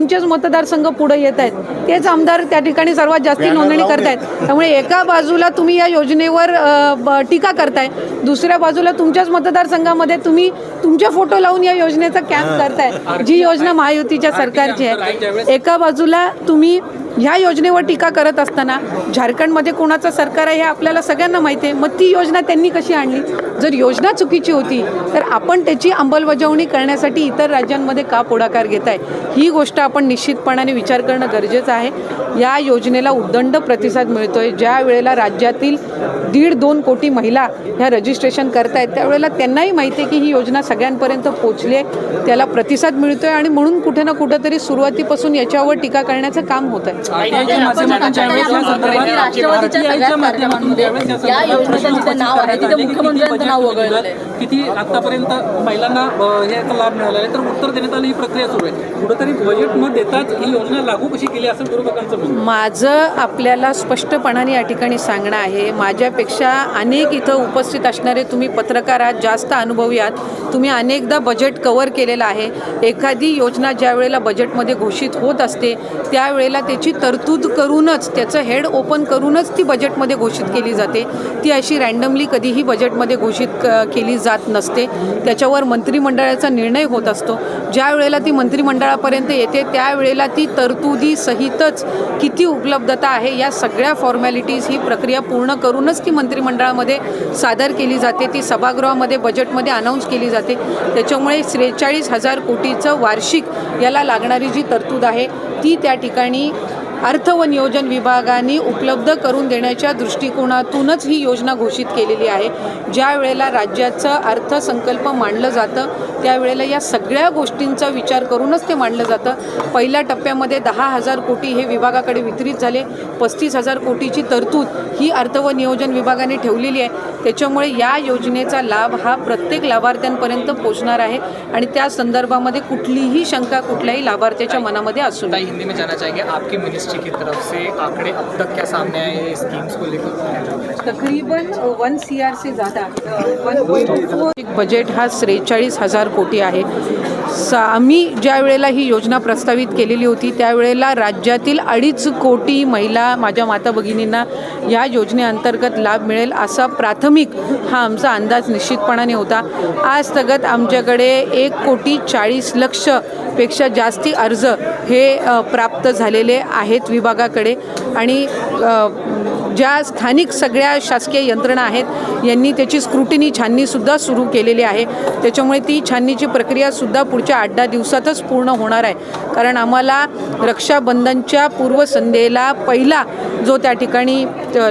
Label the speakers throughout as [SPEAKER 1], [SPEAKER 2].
[SPEAKER 1] तुमचेच मतदारसंघ पुढे येत आहेत. तेच आमदार त्या ठिकाणी सर्वात जास्ती नोंदणी करतायत. त्यामुळे एका बाजूला तुम्ही या योजनेवर टीका करताय. दुसऱ्या बाजूला तुमच्याच मतदारसंघामध्ये तुम्ही तुमचे फोटो लावून या योजनेचा कॅम्प करताय. जी योजना महायुतीच्या सरकारची आहे. एका बाजूला तुम्ही ह्या योजनेवर टीका करत असताना झारखंडमध्ये कोणाचं सरकार आहे हे आपल्याला सगळ्यांना माहिती आहे. मग ती योजना त्यांनी कशी आणली? जर योजना चुकीची होती तर आपण त्याची अंमलबजावणी करण्यासाठी इतर राज्यांमध्ये का पुढाकार घेत आहे ही गोष्ट आपण निश्चितपणाने विचार करणं गरजेचं आहे. या योजनेला उद्दंड प्रतिसाद मिळतोय. ज्या वेळेला राज्यातील दीड दोन कोटी महिला ह्या रजिस्ट्रेशन करतायत त्यावेळेला त्यांनाही माहिती आहे की ही योजना सगळ्यांपर्यंत पोचली आहे. त्याला प्रतिसाद मिळतोय आणि म्हणून कुठे ना कुठंतरी सुरुवातीपासून याच्यावर टीका करण्याचं काम होत आहे
[SPEAKER 2] राष्ट्रवादीच्या
[SPEAKER 3] ज्यावेळेस या
[SPEAKER 2] योजनेचं जिथे नाव आहे तिथे मुख्यमंत्र्यांचं नाव वगळलेलं आहे.
[SPEAKER 3] किती आतापर्यंत महिलांना याचा लाभ मिळाला आहे? तर उत्तर देण्यात आलं ही प्रक्रिया सुरू आहे. कुठंतरी बजेट न देताच ही योजना लागू कशी केली असं विरोधकांचं म्हणणं?
[SPEAKER 1] माझं आपल्याला स्पष्टपणाने या ठिकाणी सांगणं आहे माझ्यापेक्षा अनेक इथं उपस्थित असणारे तुम्ही पत्रकार आहात जास्त अनुभवी आहात. तुम्ही अनेकदा बजेट कवर केलेलं आहे. एखादी योजना ज्या वेळेला बजेटमध्ये घोषित होत असते त्यावेळेला त्याची तरतूद करूनच त्याचं हेड ओपन करूनच ती बजेटमध्ये घोषित केली जाते. ती अशी रँडमली कधीही बजेटमध्ये घोषित क- केली जाते जात नसते. त्याच्यावर मंत्रिमंडळाचा निर्णय होत असतो. ज्या वेळेला ती मंत्रिमंडळापर्यंत येते त्यावेळेला ती तरतुदीसहितच किती उपलब्धता आहे या सगळ्या फॉर्मॅलिटीज ही प्रक्रिया पूर्ण करूनच ती मंत्रिमंडळामध्ये सादर केली जाते. ती सभागृहामध्ये बजेटमध्ये अनाऊन्स केली जाते. त्याच्यामुळे त्रेचाळीस हजार कोटीचं वार्षिक याला लागणारी जी तरतूद आहे ती त्या ठिकाणी अर्थ व नियोजन विभागाने उपलब्ध करून देण्याच्या दृष्टिकोनातूनच ही योजना घोषित केलेली आहे. ज्या वेळेला राज्याचं अर्थसंकल्प मांडलं जातं त्यावेळेला या सगळ्या गोष्टींचा विचार करूनच ते मांडलं जातं. पहिल्या टप्प्यामध्ये दहा हजार कोटी हे विभागाकडे वितरित झाले. पस्तीस हजार कोटीची तरतूद ही अर्थ व नियोजन विभागाने ठेवलेली आहे. त्याच्यामुळे या योजनेचा लाभ हा प्रत्येक लाभार्थ्यांपर्यंत पोचणार आहे आणि त्या संदर्भामध्ये कुठलीही शंका कुठल्याही लाभार्थ्याच्या मनामध्ये असू नये.
[SPEAKER 4] हिंदी में जानना आपकी मिनिस्टर की तरफ़ से आंकड़े अब तक क्या सामने आए हैं स्कीम्स को लेकर?
[SPEAKER 1] तकरीबन वन सी आर से ज़्यादा वन बजेट हा त्रेचाळीस हज़ार कोटी आहे. सा आम्ही ज्या वेळेला ही योजना प्रस्तावित केलेली होती त्यावेळेला राज्यातील अडीच कोटी महिला माझ्या माता भगिनींना या योजनेअंतर्गत लाभ मिळेल असा प्राथमिक हा आमचा अंदाज निश्चितपणाने होता. आज तगत आमच्याकडे एक कोटी चाळीस लक्षपेक्षा जास्ती अर्ज हे प्राप्त झालेले आहेत विभागाकडे आणि ज्या स्थानिक सगळ्या शासकीय यंत्रणा आहेत यांनी त्याची स्क्रुटिनी छाननीसुद्धा सुरू केलेली आहे. त्याच्यामुळे ती छाननीची प्रक्रियासुद्धा पुढे पुढच्या आठ दहा दिवसातच पूर्ण होणार आहे. कारण आम्हाला रक्षाबंधनच्या पूर्वसंध्येला पहिला जो त्या ठिकाणी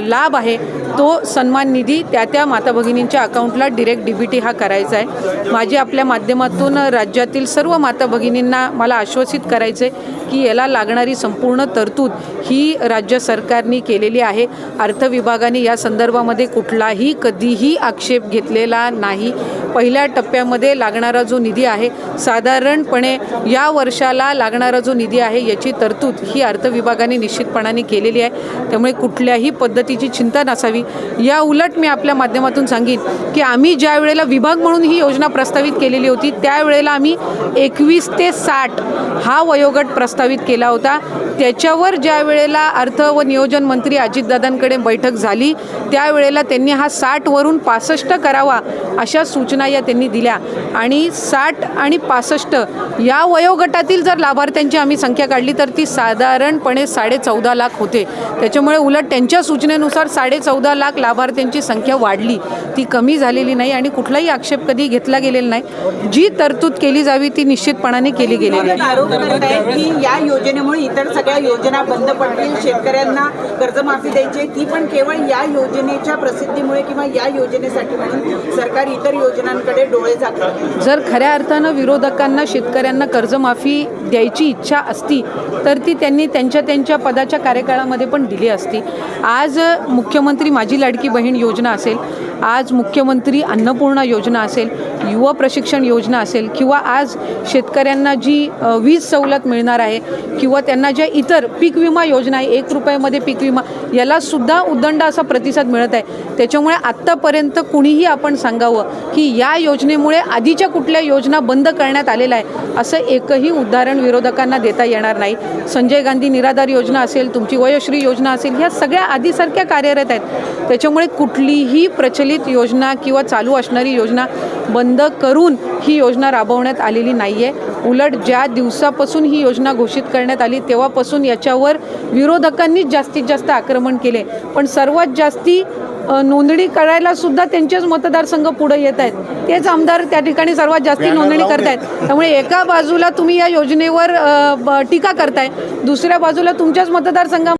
[SPEAKER 1] लाभ आहे तो सन्मान निधी त्या त्या माता भगिनींच्या अकाउंटला डिरेक्ट डी बी टी हा करायचा आहे. माझी आपल्या माध्यमातून राज्यातील सर्व माता भगिनींना मला आश्वासित करायचं आहे की याला लागणारी संपूर्ण तरतूद ही राज्य सरकारने केलेली आहे. अर्थ विभागाने या संदर्भामध्ये कुठलाही कधीही आक्षेप घेतलेला नाही. पहिल्या टप्प्यामध्ये लागणारा जो निधी आहे सा साधारणपणे या वर्षाला लागणारा जो निधी आहे याची तरतूद ही अर्थ विभागाने निश्चितपणाने केलेली आहे. त्यामुळे कुठल्याही पद्धतीची चिंता नसावी. या उलट मी आपल्या माध्यमातून सांगेन की आम्ही ज्या वेळेला विभाग म्हणून ही योजना प्रस्तावित केलेली होती त्यावेळेला आम्ही एकवीस ते साठ हा वयोगट प्रस्तावित केला होता. त्याच्यावर ज्या वेळेला अर्थ व नियोजन मंत्री अजितदादांकडे बैठक झाली त्यावेळेला त्यांनी हा साठवरून पासष्ट करावा अशा सूचना या त्यांनी दिल्या. आणि साठ आणि पासष्ट या वयोगटातील जर लाभार्थ्यांची आम्ही संख्या काढली तर ती साधारणपणे साडे चौदा लाख होते. त्याच्यामुळे उलट त्यांच्या सूचनेनुसार साडे चौदा लाख लाभार्थ्यांची संख्या वाढली. ती कमी झालेली नाही आणि कुठलाही आक्षेप कधी घेतला गेलेला नाही. जी तरतूद केली जावी ती निश्चितपणाने केली गेलेली आहे.
[SPEAKER 5] की या योजनेमुळे इतर सगळ्या योजना बंद पडतील शेतकऱ्यांना कर्जमाफी द्यायची ती पण केवळ या योजनेच्या प्रसिद्धीमुळे किंवा या योजनेसाठी म्हणून सरकार इतर योजनांकडे डोळे झाकतात
[SPEAKER 1] जर खऱ्या अर्थानं विरोधकांना शेतकऱ्यांना कर्जमाफी द्यायची इच्छा असती तर ती त्यांनी त्यांच्या त्यांच्या पदाच्या कार्यकाळामध्ये पण दिली असती. आज मुख्यमंत्री माझी लाडकी बहीण योजना असेल आज मुख्यमंत्री अन्नपूर्णा योजना असेल युवा प्रशिक्षण योजना असेल किंवा आज शेतकऱ्यांना जी वीज सवलत मिळणार आहे किंवा त्यांना ज्या इतर पीक विमा योजना आहे एक रुपयामध्ये पीक विमा याला सुद्धा असा प्रतिसाद मिळत आहे. त्याच्यामुळे आत्तापर्यंत कुणीही आपण सांगावं की या योजनेमुळे आधीच्या कुठल्या योजना बंद करण्यात आलेलं आहे. असं एकही उदाहरण विरोधकांना देता येणार नाही. संजय गांधी निराधार योजना असेल तुमची वयोश्री योजना असेल ह्या सगळ्या आधीसारख्या कार्यरत आहेत. त्याच्यामुळे कुठलीही प्रचलित योजना किंवा चालू असणारी योजना बंद करून ही योजना राबवण्यात आलेली नाही आहे उलट ज्या दिवसापासून ही योजना घोषित करण्यात आली तेव्हापासून याच्यावर विरोधकांनीच जास्तीत जास्त आक्रमण केले. पण सर्वात जास्ती नोंदणी करायला सुद्धा त्यांचेच मतदारसंघ पुढे येत आहेत. तेच आमदार त्या ठिकाणी सर्वात जास्ती नोंदणी करतायत. त्यामुळे एका बाजूला तुम्ही या योजनेवर टीका करताय. दुसऱ्या बाजूला तुमच्याच मतदारसंघा